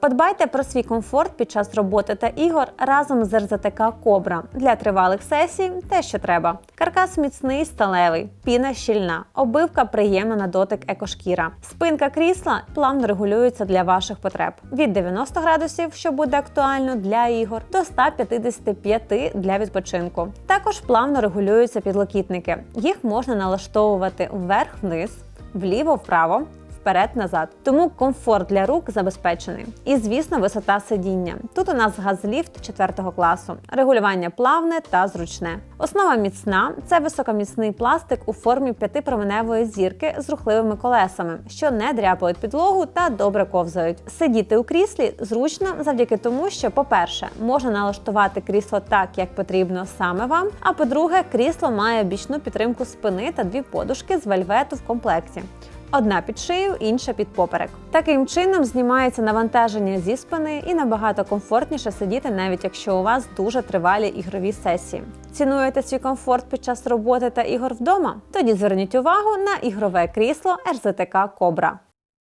Подбайте про свій комфорт під час роботи та ігор разом з РЗТК Кобра для тривалих сесій те, що треба. Каркас міцний, сталевий, піна щільна, обивка приємна на дотик екошкіра. Спинка крісла плавно регулюється для ваших потреб від 90 градусів, що буде актуально для ігор, до 155 для відпочинку. Також плавно регулюються підлокітники. Їх можна налаштовувати вверх-вниз, вліво-вправо. Вперед-назад, тому комфорт для рук забезпечений. І звісно, висота сидіння. Тут у нас газліфт 4 класу, регулювання плавне та зручне. Основа міцна це високоміцний пластик у формі п'ятипроменевої зірки з рухливими колесами, що не дряпають підлогу та добре ковзають. Сидіти у кріслі зручно завдяки тому, що, по-перше, можна налаштувати крісло так, як потрібно саме вам. А по-друге, крісло має бічну підтримку спини та дві подушки з вельвету в комплекті. Одна під шию, інша під поперек. Таким чином знімається навантаження зі спини і набагато комфортніше сидіти, навіть якщо у вас дуже тривалі ігрові сесії. Цінуєте свій комфорт під час роботи та ігор вдома? Тоді зверніть увагу на ігрове крісло РЗТК Кобра.